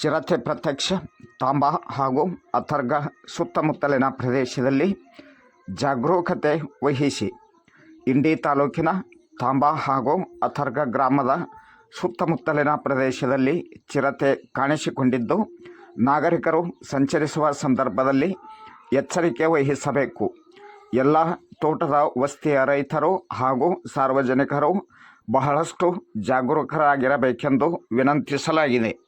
ಚಿರತೆ ಪ್ರತ್ಯಕ್ಷ, ತಾಂಬಾ ಹಾಗೂ ಅಥರ್ಗ ಸುತ್ತಮುತ್ತಲಿನ ಪ್ರದೇಶದಲ್ಲಿ ಜಾಗರೂಕತೆ ವಹಿಸಿ. ಇಂಡಿ ತಾಲೂಕಿನ ತಾಂಬಾ ಹಾಗೂ ಅಥರ್ಗ ಗ್ರಾಮದ ಸುತ್ತಮುತ್ತಲಿನ ಪ್ರದೇಶದಲ್ಲಿ ಚಿರತೆ ಕಾಣಿಸಿಕೊಂಡಿದ್ದು, ನಾಗರಿಕರು ಸಂಚರಿಸುವ ಸಂದರ್ಭದಲ್ಲಿ ಎಚ್ಚರಿಕೆ ವಹಿಸಬೇಕು. ಎಲ್ಲ ತೋಟದ ವಸ್ತಿಯ ರೈತರು ಹಾಗೂ ಸಾರ್ವಜನಿಕರು ಬಹಳಷ್ಟು ಜಾಗರೂಕರಾಗಿರಬೇಕೆಂದು ವಿನಂತಿಸಲಾಗಿದೆ.